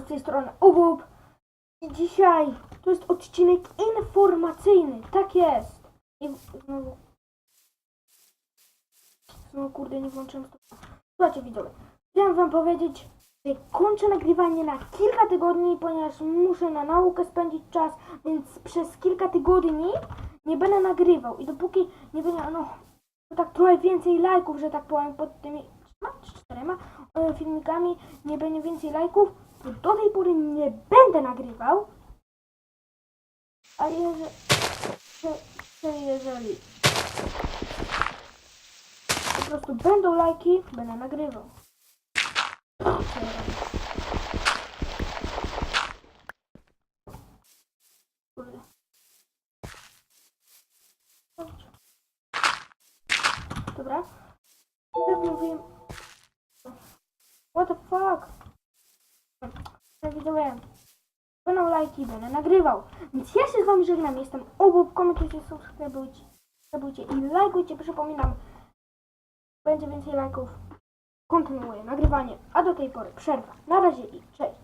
z tej strony Ubub. I dzisiaj to jest odcinek informacyjny. Tak jest. I znowu. Znowu kurde nie włączyłem stopnia. Słuchajcie widzowie. Chciałem wam powiedzieć, że kończę nagrywanie na kilka tygodni, ponieważ muszę na naukę spędzić czas, więc przez kilka tygodni nie będę nagrywał. I dopóki nie będzie, no, tak trochę więcej lajków, że tak powiem, pod tymi czterema e, filmikami nie będzie więcej lajków, do tej pory nie będę nagrywał. A jeżeli, jeżeli po prostu będą lajki, będę nagrywał. Kurde. Dobra. Jak mówiłem... What the fuck? Widzowie. Będą lajki, będę nagrywał. Więc ja się z wami żegnam. Jestem obok. Komentujcie, subskrybujcie, subskrybujcie i lajkujcie. Przypominam, będzie więcej lajków. Kontynuuję nagrywanie. A do tej pory przerwa. Na razie i cześć.